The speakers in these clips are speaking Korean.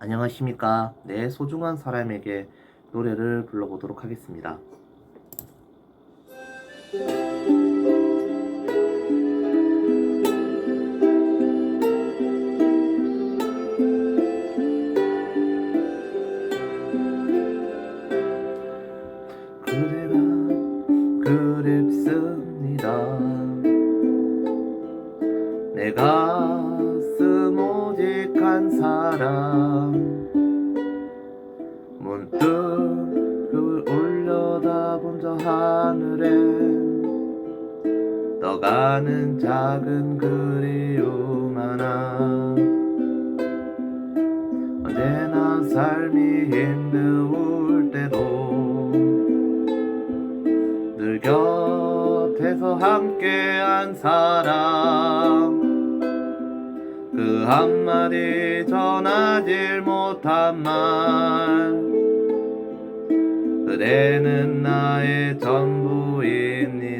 안녕하십니까. 내 소중한 사람에게 노래를 불러보도록 하겠습니다. 그대가 그립습니다. 내가 그 올려다본 저 하늘엔 떠가는 작은 그리움 하나 언제나 삶이 힘겨울 때도 늘 곁에서 함께한 사람 그 한마디 전하질 못한 말 그대는 나의 전부입니다.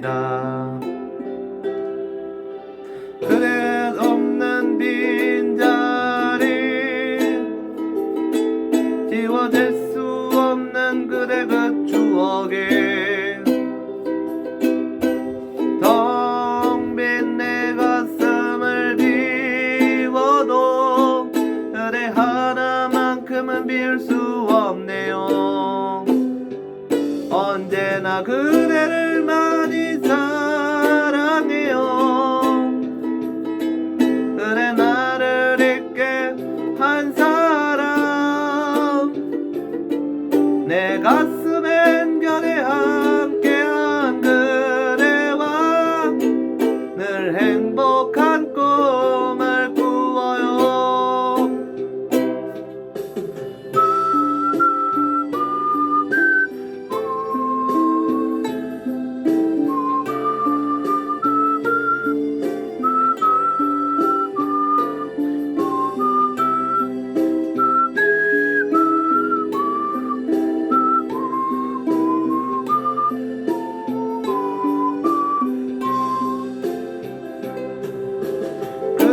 그대 없는 빈자리 지워질 수 없는 그대 그 하나만큼은 비울 수 없네요 언제나 그대를 많이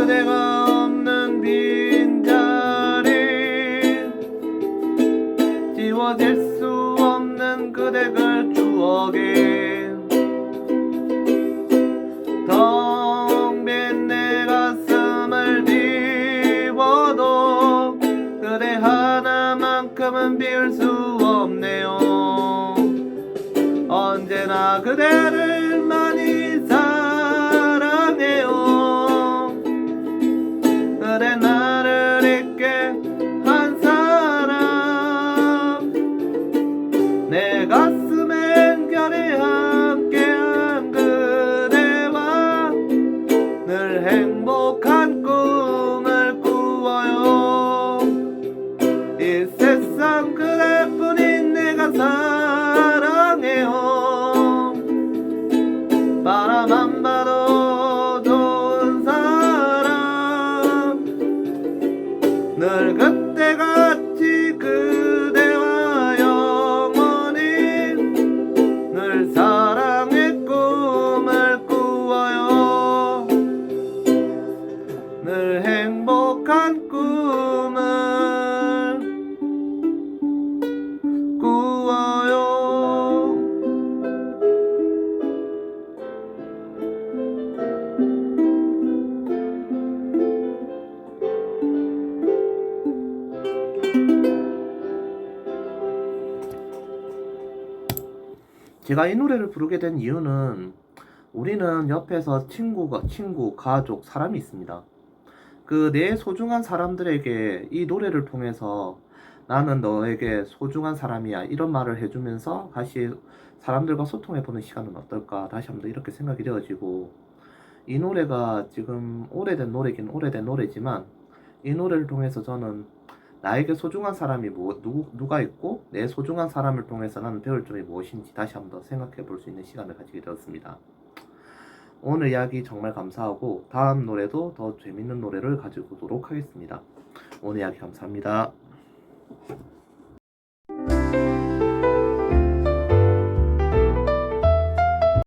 그대가 없는 빈자리 지워질 수 없는 그대 그 추억이 텅 빈 내 가슴을 비워도 그대 하나만큼은 비울 수 없네요. 언제나 그대를 내 가슴엔 별이 함 제가 이 노래를 부르게 된 이유는 우리는 옆에서 친구가 친구, 가족, 사람이 있습니다. 그 내 소중한 사람들에게 이 노래를 통해서 나는 너에게 소중한 사람이야 이런 말을 해주면서 다시 사람들과 소통해보는 시간은 어떨까 다시 한번 이렇게 생각이 되어지고 이 노래가 지금 오래된 노래긴 오래된 노래지만 이 노래를 통해서 저는 나에게 소중한 사람이 뭐, 누구, 누가 있고 내 소중한 사람을 통해서 나는 배울 점이 무엇인지 다시 한번 생각해 볼 수 있는 시간을 가지게 되었습니다. 오늘 이야기 정말 감사하고 다음 노래도 더 재밌는 노래를 가지고 오도록 하겠습니다. 오늘 이야기 감사합니다.